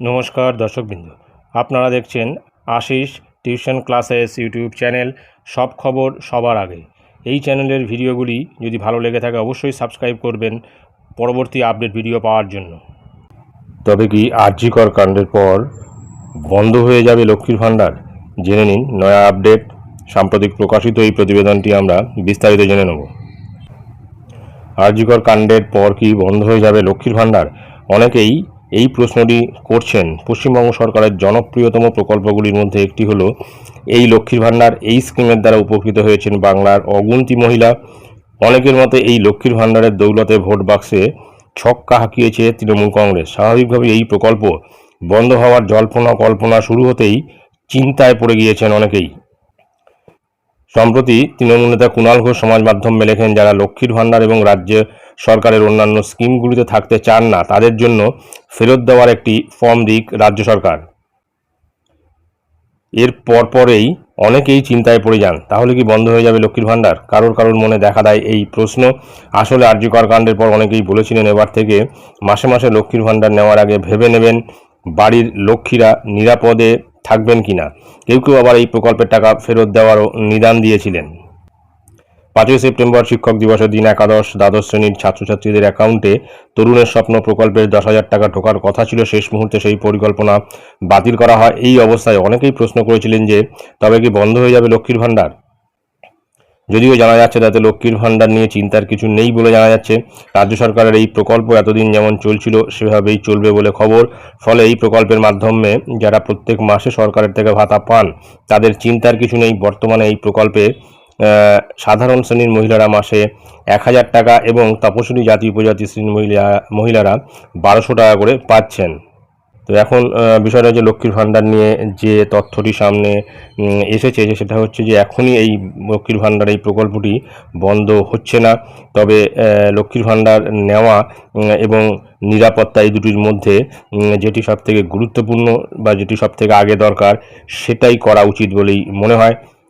নমস্কার দর্শকবৃন্দ। আপনারা দেখছেন Ashis tuition classes YouTube channel সব খবর সবার আগে। এই চ্যানেলের ভিডিওগুলি যদি ভালো লেগে থাকে অবশ্যই সাবস্ক্রাইব করবেন পরবর্তী আপডেট ভিডিও পাওয়ার জন্য। তবে কি আর্যিকর কাণ্ডের পর বন্ধ হয়ে যাবে লক্ষ্মীর ভাণ্ডার? জেনে নিন নয়া আপডেট। সাম্প্রতিক প্রকাশিত এই প্রতিবেদনটি আমরা বিস্তারিত জেনে নেব। আরজিকর কাণ্ডের পর কি বন্ধ হয়ে যাবে লক্ষ্মীর ভাণ্ডার? অনেকেই এই প্রশ্নটি করছেন পশ্চিমবঙ্গ সরকারের জনপ্রিয়তম প্রকল্পগুলির মধ্যে একটি হলো, এই লক্ষ্মীর ভাণ্ডার এই স্কিমের দ্বারা উপকৃত হয়েছেন বাংলার অগুন্তি মহিলা। অনেকের মতে এই লক্ষ্মীর ভাণ্ডারের দৌলতে ভোট বাক্সে ছক্কা হাঁকিয়েছে তৃণমূল কংগ্রেস। স্বাভাবিকভাবে এই প্রকল্প বন্ধ হওয়ার জল্পনা কল্পনা শুরু হতেই চিন্তায় পড়ে গিয়েছেন অনেকেই। সম্প্রতি তৃণমূল নেতা কুণাল ঘোষ সমাজ মাধ্যমে লেখেন, যারা লক্ষ্মীর ভাণ্ডার এবং রাজ্য সরকারের অন্যান্য স্কিমগুলিতে থাকতে চান না, তাদের জন্য ফেরত দেওয়ার একটি ফর্ম দিক রাজ্য সরকার। এর পরপরেই অনেকেই চিন্তায় পড়ে যান, তাহলে কি বন্ধ হয়ে যাবে লক্ষ্মীর ভাণ্ডার? কারোর কারোর মনে দেখা দেয় এই প্রশ্ন। আসলে আর্যকর কাণ্ডের পর অনেকেই বলেছিলেন এবার থেকে মাসে মাসে লক্ষ্মীর ভাণ্ডার নেওয়ার আগে ভেবে নেবেন বাড়ির লক্ষ্মীরা নিরাপদে থাকবেন কিনা। কেউ কেউ আবার এই প্রকল্পের টাকা ফেরত দেওয়ারও নিদান দিয়েছিলেন। পাঁচই সেপ্টেম্বর শিক্ষক দিবসের দিন একাদশ দ্বাদশ শ্রেণির ছাত্রছাত্রীদের অ্যাকাউন্টে তরুণের স্বপ্ন প্রকল্পের দশ হাজার টাকা ঢোকার কথা ছিল। শেষ মুহূর্তে সেই পরিকল্পনা বাতিল করা হয়। এই অবস্থায় অনেকেই প্রশ্ন করেছিলেন যে, তবে কি বন্ধ হয়ে যাবে লক্ষ্মীর ভাণ্ডার? যদিও জানা যাচ্ছে তাতে লক্ষ্মীর ভাণ্ডার নিয়ে চিন্তার কিছু নেই বলে জানা যাচ্ছে। রাজ্য সরকারের এই প্রকল্প এতদিন যেমন চলছিল, সেভাবেই চলবে বলে খবর। ফলে এই প্রকল্পের মাধ্যমে যারা প্রত্যেক মাসে সরকারের থেকে ভাতা পান, তাদের চিন্তার কিছু নেই। বর্তমানে এই প্রকল্পে সাধারণ শ্রেণির মহিলারা মাসে এক হাজার টাকা এবং তপশিলি জাতি উপজাতি শ্রেণির মহিলা মহিলারা বারোশো টাকা করে পাচ্ছেন। তো এখন বিষয়টা হচ্ছে লক্ষ্মীর ভাণ্ডার নিয়ে যে তথ্যটি সামনে এসেছে যে সেটা হচ্ছে যে এখনই এই লক্ষ্মীর ভাণ্ডার, এই প্রকল্পটি বন্ধ হচ্ছে না। তবে লক্ষ্মীর ভাণ্ডার নেওয়া এবং নিরাপত্তা এই দুটির মধ্যে যেটি সব থেকে গুরুত্বপূর্ণ বা যেটি সব থেকে আগে দরকার, সেটাই করা উচিত বলেই মনে হয়।